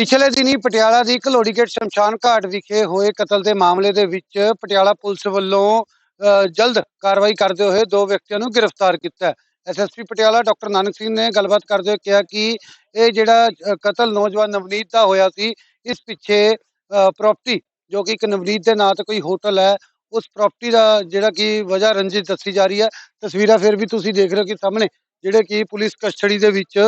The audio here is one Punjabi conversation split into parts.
ਪਿਛਲੇ ਦਿਨੀ ਪਟਿਆਲਾ ਦੀ ਘਲੋੜੀਗੇਟ ਸ਼ਮਸ਼ਾਨ ਘਾਟ ਵਿਖੇ ਹੋਏ ਕਤਲ ਦੇ ਮਾਮਲੇ ਦੇ ਵਿੱਚ ਪਟਿਆਲਾ ਪੁਲਿਸ ਵੱਲੋਂ ਜਲਦ ਕਾਰਵਾਈ ਕਰਦੇ ਹੋਏ ਦੋ ਵਿਅਕਤੀਆਂ ਨੂੰ ਗ੍ਰਿਫਤਾਰ ਕੀਤਾ ਐਸਐਸਪੀ ਪਟਿਆਲਾ ਡਾਕਟਰ ਨਾਨਕ ਸਿੰਘ ਨੇ ਗੱਲਬਾਤ ਕਰਦੇ ਹੋਏ ਕਿਹਾ ਕਿ ਇਹ ਜਿਹੜਾ ਕਤਲ ਨੌਜਵਾਨ ਨਵਨੀਤ ਦਾ ਹੋਇਆ ਸੀ, ਇਸ ਪਿੱਛੇ ਪ੍ਰਾਪਰਟੀ ਜੋ ਕਿ ਇੱਕ ਨਵਨੀਤ ਦੇ ਨਾਂ ਤੇ ਕੋਈ ਹੋਟਲ ਹੈ, ਉਸ ਪ੍ਰਾਪਰਟੀ ਦਾ ਜਿਹੜਾ ਕਿ ਵਜ੍ਹਾ ਰੰਜਿਤ ਦੱਸੀ ਜਾ ਰਹੀ ਹੈ। ਤਸਵੀਰਾਂ ਫਿਰ ਵੀ ਤੁਸੀਂ ਦੇਖ ਰਹੇ ਹੋ ਕਿ ਸਾਹਮਣੇ, ਜਿਹੜੇ ਕਿ ਪੁਲਿਸ ਕਸਟਡੀ ਦੇ ਵਿੱਚ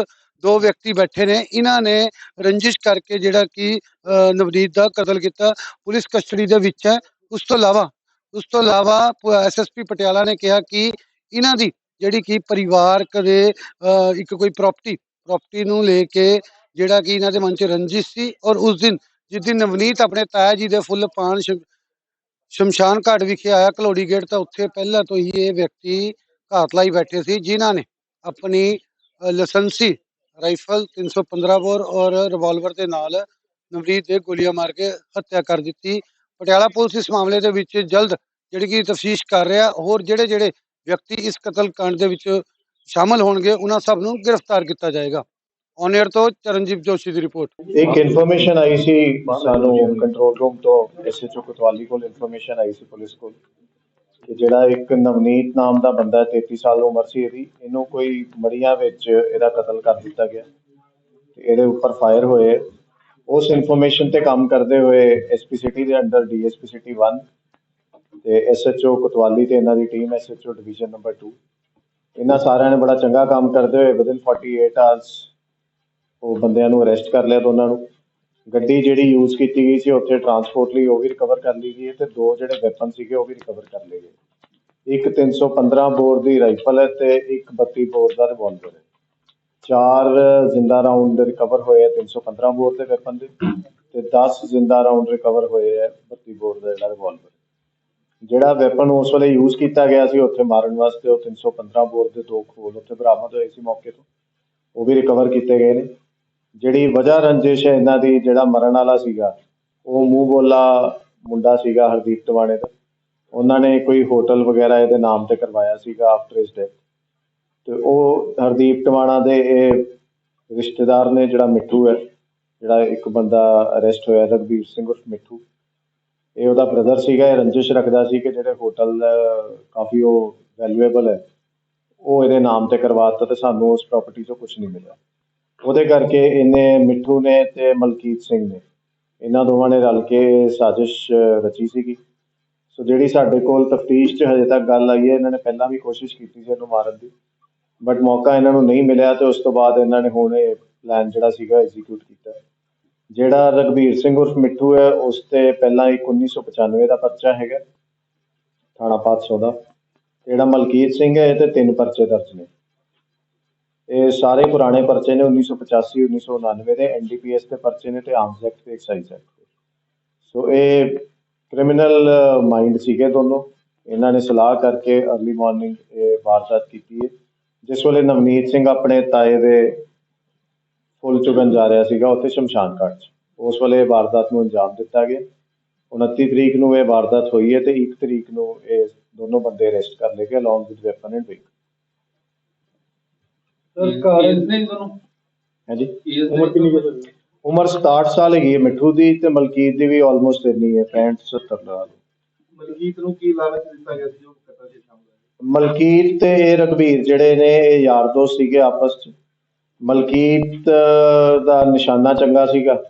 ਦੋ ਵਿਅਕਤੀ ਬੈਠੇ ਨੇ ਇਹਨਾਂ ਨੇ ਰੰਜਿਸ਼ ਕਰਕੇ ਜਿਹੜਾ ਕਿ ਅ, ਨਵਨੀਤ ਦਾ ਕਤਲ ਕੀਤਾ ਪੁਲਿਸ ਕਸਟਡੀ ਦੇ ਵਿੱਚ ਹੈ। ਉਸ ਤੋਂ ਇਲਾਵਾ ਉਸ ਤੋਂ ਇਲਾਵਾ ਐਸਐਸਪੀ ਪਟਿਆਲਾ ਨੇ ਕਿਹਾ ਕਿ ਇਹਨਾਂ ਦੀ ਜਿਹੜੀ ਕਿ ਪਰਿਵਾਰਕ ਦੇ ਇੱਕ ਕੋਈ ਪ੍ਰਾਪਰਟੀ ਪ੍ਰਾਪਰਟੀ ਨੂੰ ਲੈ ਕੇ ਜਿਹੜਾ ਕਿ ਇਹਨਾਂ ਦੇ ਮਨ 'ਚ ਰੰਜਿਸ਼ ਸੀ ਔਰ ਉਸ ਦਿਨ ਜਿਸ ਦਿਨ ਨਵਨੀਤ ਆਪਣੇ ਤਾਇਆ ਜੀ ਦੇ ਫੁੱਲ ਪਾਣ ਸ਼ਮ- ਸ਼ਮਸ਼ਾਨ ਘਾਟ ਵਿਖੇ ਆਇਆ ਕਲੋੜੀ ਗੇਟ ਤਾਂ ਉੱਥੇ ਪਹਿਲਾਂ ਤੋਂ ਹੀ ਇਹ ਵਿਅਕਤੀ ਘਾਤ ਲਾਈ ਬੈਠੇ ਸੀ ਜਿਨ੍ਹਾਂ ਨੇ ਆਪਣੀ ਅ, ਲਾਇਸੈਂਸੀ ਰਾਈਫਲ 315 ਬੋਰ ਔਰ ਰਿਵਾਲਵਰ ਦੇ ਨਾਲ ਨਵਨੀਤ ਦੇ ਗੋਲੀਆਂ ਮਾਰ ਕੇ ਹੱਤਿਆ ਕਰ ਦਿੱਤੀ। ਪਟਿਆਲਾ ਪੁਲਿਸ ਇਸ ਮਾਮਲੇ ਦੇ ਵਿੱਚ ਜਲਦ ਜਿਹੜੀ ਕਿ ਤਫਤੀਸ਼ ਕਰ ਰਿਹਾ, ਹੋਰ ਜਿਹੜੇ ਜਿਹੜੇ ਵਿਅਕਤੀ ਇਸ ਕਤਲ ਕਾਂਡ ਦੇ ਵਿੱਚ ਸ਼ਾਮਲ ਹੋਣਗੇ, ਉਹਨਾਂ ਸਭ ਨੂੰ ਗ੍ਰਿਫਤਾਰ ਕੀਤਾ ਜਾਏਗਾ। ਔਨ 에ਅਰ ਤੋਂ ਚਰਨਜੀਤ ਜੋਸ਼ੀ ਦੀ ਰਿਪੋਰਟ। ਇੱਕ ਇਨਫੋਰਮੇਸ਼ਨ ਆਈ ਸੀ ਸਾਨੂੰ ਕੰਟਰੋਲ ਰੂਮ ਤੋਂ ਐਸਐਚਓ ਕੋਤਵਾਲੀ ਕੋਲ ਇਨਫੋਰਮੇਸ਼ਨ ਆਈ ਸੀ ਪੁਲਿਸ ਕੋਲ। ਕਿ ਜਿਹੜਾ ਇੱਕ ਨਵਨੀਤ ਨਾਮ ਦਾ ਬੰਦਾ ਹੈ, 33 ਸਾਲ ਉਮਰ ਸੀ ਇਹਦੀ ਇਹਨੂੰ ਕੋਈ ਮੜੀਆਂ ਵਿੱਚ ਇਹਦਾ ਕਤਲ ਕਰ ਦਿੱਤਾ ਗਿਆ। ਤੇ ਇਹਦੇ ਉੱਪਰ ਫਾਇਰ ਹੋਏ। ਉਸ ਇਨਫੋਰਮੇਸ਼ਨ ਤੇ ਕੰਮ ਕਰਦੇ ਹੋਏ ਐਸਪੀ ਸਿਟੀ ਦੇ ਅੰਡਰ ਡੀਐਸਪੀ ਸਿਟੀ 1 ਤੇ ਐਸਐਚਓ ਕੋਤਵਾਲੀ ਤੇ ਇਹਨਾਂ ਦੀ ਟੀਮ ਐਸਐਚਓ ਡਿਵੀਜ਼ਨ ਨੰਬਰ 2 ਇਹਨਾਂ ਸਾਰਿਆਂ ਨੇ ਬੜਾ ਚੰਗਾ ਕੰਮ ਕਰਦੇ ਹੋਏ ਵਿਦਿਨ 48 ਆਵਰਸ ਉਹ ਬੰਦਿਆਂ ਨੂੰ ਅਰੈਸਟ ਕਰ ਲਿਆ ਦੋਨਾਂ ਨੂੰ। ਗੱਡੀ ਜਿਹੜੀ ਯੂਜ਼ ਕੀਤੀ ਗਈ ਸੀ, ਉੱਥੇ ਟਰਾਂਸਪੋਰਟ ਲਈ ਉਹ ਵੀ ਰਿਕਵਰ ਕਰ ਲਈ ਗਈ ਹੈ ਤੇ ਦੋ ਜਿਹੜੇ ਵੈਪਨ ਸੀਗੇ ਉਹ ਵੀ ਰਿਕਵਰ ਕਰ ਲਏ ਗਏ। ਇੱਕ 315 ਬੋਰ ਦੀ ਰਾਈਫਲ ਹੈ ਤੇ ਇੱਕ 32 ਬੋਰ ਦਾ ਰਿਵਾਲਵਰ ਹੈ। ਚਾਰ ਜ਼ਿੰਦਾ ਰਾਉਂਡ ਰਿਕਵਰ ਹੋਏ ਆ 315 ਬੋਰ ਦੇ ਵੈਪਨ ਦੇ ਤੇ 10 ਜ਼ਿੰਦਾ ਰਾਉਂਡ ਰਿਕਵਰ ਹੋਏ ਆ 32 ਬੋਰ ਦਾ ਜਿਹੜਾ ਰਿਵਾਲਵਰ ਜਿਹੜਾ ਵੈਪਨ ਉਸ ਵੇਲੇ ਯੂਜ਼ ਕੀਤਾ ਗਿਆ ਸੀ, ਉੱਥੇ ਮਾਰਨ ਵਾਸਤੇ ਉਹ 315 ਬੋਰ ਦੇ ਦੋ ਖੋਲ ਉੱਥੇ ਬਰਾਮਦ ਹੋਏ ਸੀ ਮੌਕੇ ਤੋਂ। ਉਹ ਵੀ ਰਿਕਵਰ ਕੀਤੇ ਗਏ ਨੇ। ਜਿਹੜੀ ਵਜ੍ਹਾ ਰੰਜਿਸ਼ ਹੈ ਇਹਨਾਂ ਦੀ, ਜਿਹੜਾ ਮਰਨ ਵਾਲਾ ਸੀਗਾ, ਉਹ ਮੂੰਹ ਬੋਲਾ ਮੁੰਡਾ ਸੀਗਾ ਹਰਦੀਪ ਟਵਾਣੇ ਦਾ। ਉਹਨਾਂ ਨੇ ਕੋਈ ਹੋਟਲ ਵਗੈਰਾ ਇਹਦੇ ਨਾਮ ਤੇ ਕਰਵਾਇਆ ਸੀਗਾ ਆਫਟਰ ਇਸ ਡੈਥ ਤੇ ਉਹ ਹਰਦੀਪ ਟਵਾਣਾ ਦੇ ਇਹ ਰਿਸ਼ਤੇਦਾਰ ਨੇ ਜਿਹੜਾ ਮਿੱਠੂ ਹੈ, ਜਿਹੜਾ ਇੱਕ ਬੰਦਾ ਅਰੈਸਟ ਹੋਇਆ, ਰਘਬੀਰ ਸਿੰਘ ਉਰਫ ਮਿੱਠੂ। ਇਹ ਉਹਦਾ ਬ੍ਰਦਰ ਸੀਗਾ, ਇਹ ਰੰਜਿਸ਼ ਰੱਖਦਾ ਸੀ ਕਿ ਜਿਹੜੇ ਹੋਟਲ ਕਾਫੀ ਉਹ ਵੈਲਿਊਏਬਲ ਹੈ, ਉਹ ਇਹਦੇ ਨਾਮ ਤੇ ਕਰਵਾਤਾ ਤੇ ਸਾਨੂੰ ਉਸ ਪ੍ਰਾਪਰਟੀ ਤੋਂ ਕੁਝ ਨਹੀਂ ਮਿਲਿਆ। ਉਹਦੇ ਕਰਕੇ ਇਹਨੇ ਮਿੱਠੂ ਨੇ ਅਤੇ ਮਲਕੀਤ ਸਿੰਘ ਨੇ, ਇਹਨਾਂ ਦੋਵਾਂ ਨੇ ਰਲ ਕੇ ਸਾਜ਼ਿਸ਼ ਰਚੀ ਸੀਗੀ। ਸੋ ਜਿਹੜੀ ਸਾਡੇ ਕੋਲ ਤਫਤੀਸ਼ 'ਚ ਹਜੇ ਤੱਕ ਗੱਲ ਆਈ ਹੈ, ਇਹਨਾਂ ਨੇ ਪਹਿਲਾਂ ਵੀ ਕੋਸ਼ਿਸ਼ ਕੀਤੀ ਸੀ ਇਹਨੂੰ ਮਾਰਨ ਦੀ, ਬਟ ਮੌਕਾ ਇਹਨਾਂ ਨੂੰ ਨਹੀਂ ਮਿਲਿਆ ਤੇ ਉਸ ਤੋਂ ਬਾਅਦ ਇਹਨਾਂ ਨੇ ਹੁਣ ਇਹ ਪਲਾਨ ਜਿਹੜਾ ਸੀਗਾ ਐਗਜ਼ੀਕਿਊਟ ਕੀਤਾ। ਜਿਹੜਾ ਰਗਵੀਰ ਸਿੰਘ ਉਰਫ ਮਿੱਠੂ ਹੈ, ਉਸ ਤੇ ਪਹਿਲਾਂ ਇੱਕ 1995 ਦਾ ਪਰਚਾ ਹੈਗਾ, ਥਾਣਾ 500 ਦਾ। ਜਿਹੜਾ ਮਲਕੀਤ ਸਿੰਘ ਹੈ, ਇਹ ਤੇ ਤਿੰਨ ਪਰਚੇ ਦਰਜ ਨੇ। ਇਹ ਸਾਰੇ ਪੁਰਾਣੇ ਪਰਚੇ ਨੇ 1985 1999 ਦੇ ਐਨਡੀਪੀਐਸ ਦੇ ਪਰਚੇ ਨੇ ਤੇ ਆਰਮਸ ਐਕਟ ਤੇ ਐਕਸਾਈਜ਼ ਐਕਟ ਦੇ। ਸੋ ਇਹ ਕ੍ਰਿਮੀਨਲ ਮਾਈਂਡ ਸੀਗੇ ਦੋਨੋਂ। ਇਹਨਾਂ ਨੇ ਸਲਾਹ ਕਰਕੇ अर्ਲੀ ਮਾਰਨਿੰਗ ਇਹ ਵਾਰਦਾਤ ਕੀਤੀ ਹੈ। ਜਿਸ ਵੇਲੇ ਨਵਨੀਤ ਸਿੰਘ ਆਪਣੇ ਤਾਏ ਦੇ ਫੁੱਲ ਚੁਗਣ ਜਾ ਰਿਹਾ ਸੀਗਾ ਉੱਥੇ ਸ਼ਮਸ਼ਾਨ ਘਾਟ 'ਚ। ਉਸ ਵੇਲੇ ਵਾਰਦਾਤ ਨੂੰ ਅੰਜਾਮ ਦਿੱਤਾ ਗਿਆ। 29 ਤਰੀਕ ਨੂੰ ਇਹ ਵਾਰਦਾਤ ਹੋਈ ਹੈ ਤੇ 1 ਤਰੀਕ ਨੂੰ ਇਹ ਦੋਨੋਂ ਬੰਦੇ ਅਰੈਸਟ ਕਰ ਲਏ ਗਏ along with weapon and vehicle sir ਕਾਰਨ ਨਹੀਂ ਤੁਹਾਨੂੰ? ਹਾਂਜੀ। ਉਮਰ ਕਿੰਨੀ ਹੈ ਤੁਹਾਡੀ ਉਮਰ 67 ਸਾਲ ਹੈਗੀ ਹੈ ਮਿੱਠੂ ਦੀ ਤੇ ਮਲਕੀਤ ਦੀ ਵੀ ਆਲਮੋਸਟ ਇੰਨੀ ਹੈ 65 70 ਨਾਲ ਮਲਕੀਤ ਨੂੰ ਕੀ ਲਾਲਚ ਦਿੱਤਾ ਗਿਆ ਸੀ ਜੋ ਕਤਲ ਦੇ ਸਾਹਮਣੇ ਮਲਕੀਤ ਤੇ ਇਹ ਰਘਬੀਰ ਜਿਹੜੇ ਨੇ ਇਹ ਯਾਰ ਦੋਸਤ ਸੀਗੇ ਆਪਸ ਚ। ਮਲਕੀਤ ਦਾ ਨਿਸ਼ਾਨਾ ਚੰਗਾ ਸੀਗਾ।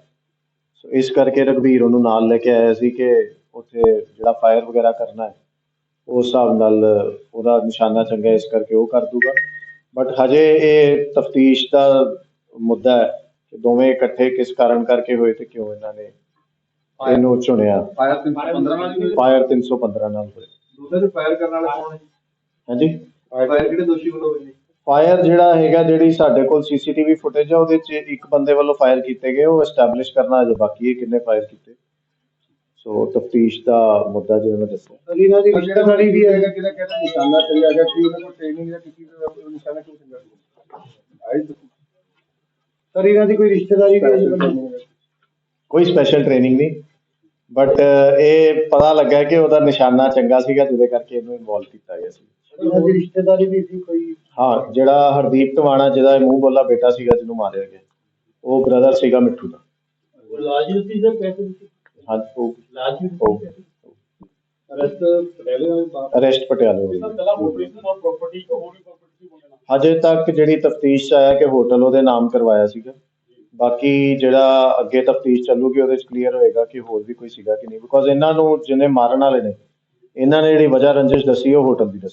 ਸੋ ਇਸ ਕਰਕੇ ਰਘਬੀਰ ਉਹਨੂੰ ਨਾਲ ਲੈ ਕੇ ਆਇਆ ਸੀ ਕਿ ਉੱਥੇ ਜਿਹੜਾ ਫਾਇਰ ਵਗੈਰਾ ਕਰਨਾ ਹੈ ਉਸ ਹਿਸਾਬ ਨਾਲ ਉਹਦਾ ਨਿਸ਼ਾਨਾ ਚੰਗਾ ਹੈ, ਇਸ ਕਰਕੇ ਉਹ ਕਰ ਦੂਗਾ। ਬਟ ਹਜੇ ਇਹ ਤਫਤੀਸ਼ ਦਾ ਮੁੱਦਾ ਹੈ ਕਿ ਦੋਵੇਂ ਇਕੱਠੇ ਕਿਸ ਕਾਰਨ ਕਰਕੇ ਹੋਏ ਤੇ ਕਿਉਂ ਇਹਨਾਂ ਨੇ ਇਹਨੂੰ ਚੁਣਿਆ। ਫਾਇਰ 315 ਨਾਲ ਹੀ ਹੋਇਆ। ਫਾਇਰ 315 ਨਾਲ ਹੋਇਆ ਦੋਨਾਂ ਦੇ ਫਾਇਰ ਕਰਨ ਵਾਲਾ ਕੌਣ ਹੈ ਹਾਂਜੀ? ਫਾਇਰ ਕਿਹੜੇ ਦੋਸ਼ੀ ਵੱਲੋਂ ਹੋਏ ਨੇ? ਫਾਇਰ ਜਿਹੜਾ ਹੈਗਾ ਜਿਹੜੀ ਸਾਡੇ ਕੋਲ ਸੀਸੀਟੀਵੀ ਫੁਟੇਜ ਹੈ ਉਹਦੇ 'ਚ ਇੱਕ ਬੰਦੇ ਵੱਲੋਂ ਫਾਇਰ ਕੀਤੇ ਗਏ ਉਹ ਐਸਟੈਬਲਿਸ਼ ਕਰਨਾ ਅਜੇ ਬਾਕੀ ਹੈ ਕਿੰਨੇ ਫਾਇਰ ਕੀਤੇ। ਸੋ ਤਫਤੀਸ਼ ਦਾ ਮੁੱਦਾ ਜਿਵੇਂ ਮੈਂ ਦੱਸਿਆ। ਅਲੀ ਨਾਲ ਦੀ ਰਿਸ਼ਤੇਦਾਰੀ ਵੀ ਹੈਗਾ ਕਿਹਦਾ ਕਹਿੰਦਾ ਨਿਸ਼ਾਨਾ ਚੱਲਿਆ ਗਿਆ ਸੀ ਉਹਨਾਂ ਕੋਲ ਟ੍ਰੇਨਿੰਗ ਜਾਂ ਕਿਸੇ ਦਾ ਨਿਸ਼ਾਨਾ ਕਿਉਂ ਚੱਲਿਆ ਆਈ ਸਰ ਇਹਨਾਂ ਦੀ ਕੋਈ ਰਿਸ਼ਤੇਦਾਰੀ ਵੀ ਹੈ ਕੋਈ ਸਪੈਸ਼ਲ ਟ੍ਰੇਨਿੰਗ ਨਹੀਂ। ਬਟ ਇਹ ਪਤਾ ਲੱਗਾ ਕਿ ਉਹਦਾ ਨਿਸ਼ਾਨਾ ਚੰਗਾ ਸੀਗਾ ਜਿਹਦੇ ਕਰਕੇ ਇਹਨੂੰ ਇਨਵੋਲਵ ਕੀਤਾ ਗਿਆ ਸੀ। ਇਹਨਾਂ ਦੀ ਰਿਸ਼ਤੇਦਾਰੀ ਵੀ ਸੀ ਕੋਈ? ਹਾਂ ਜਿਹੜਾ ਹਰਦੀਪ ਟਵਾਣਾ ਜਿਹਦਾ ਇਹ ਮੂੰਹ ਬੋਲਾ ਬੇਟਾ ਸੀਗਾ ਜਿਹਨੂੰ ਮਾਰਿਆ ਗਿਆ ਉਹ ਬ੍ਰਦਰ ਸੀਗਾ ਮਿੱਠੂ ਦਾ। ਲਾਜੂ ਸੀ ਜਾਂ ਪੈਸੇ ਹਾਂ ਉਹ ਉਹ ਅਰਸਤ ਪਟਿਆਲੇ ਵਾਲੇ ਬਾਪ ਅਰੈਸਟ ਪਟਿਆਲੇ ਹੋਈ ਹੋਰ ਵੀ ਪ੍ਰਾਪਰਟੀ ਬੋਲਣਾ। ਹਜੇ ਤੱਕ ਜਿਹੜੀ ਤਫਤੀਸ਼ ਆਇਆ ਕਿ ਹੋਟਲ ਉਹਦੇ ਨਾਮ ਕਰਵਾਇਆ ਸੀਗਾ। ਬਾਕੀ ਜਿਹੜਾ ਅੱਗੇ ਤਫਤੀਸ਼ ਚੱਲੂਗੀ ਉਹਦੇ ਚ ਕਲੀਅਰ ਹੋਏਗਾ ਕਿ ਹੋਰ ਵੀ ਕੋਈ ਸੀਗਾ ਕਿ ਨਹੀਂ। ਬਿਕੋਜ਼ ਇਹਨਾਂ ਨੂੰ ਜਿਹਨੇ ਮਾਰਨ ਵਾਲੇ ਨੇ ਇਹਨਾਂ ਨੇ ਜਿਹੜੀ ਵਜ੍ਹਾ ਰੰਜਿਸ਼ ਦੱਸੀ ਉਹ ਹੋਟਲ ਦੀ ਦੱਸੀ।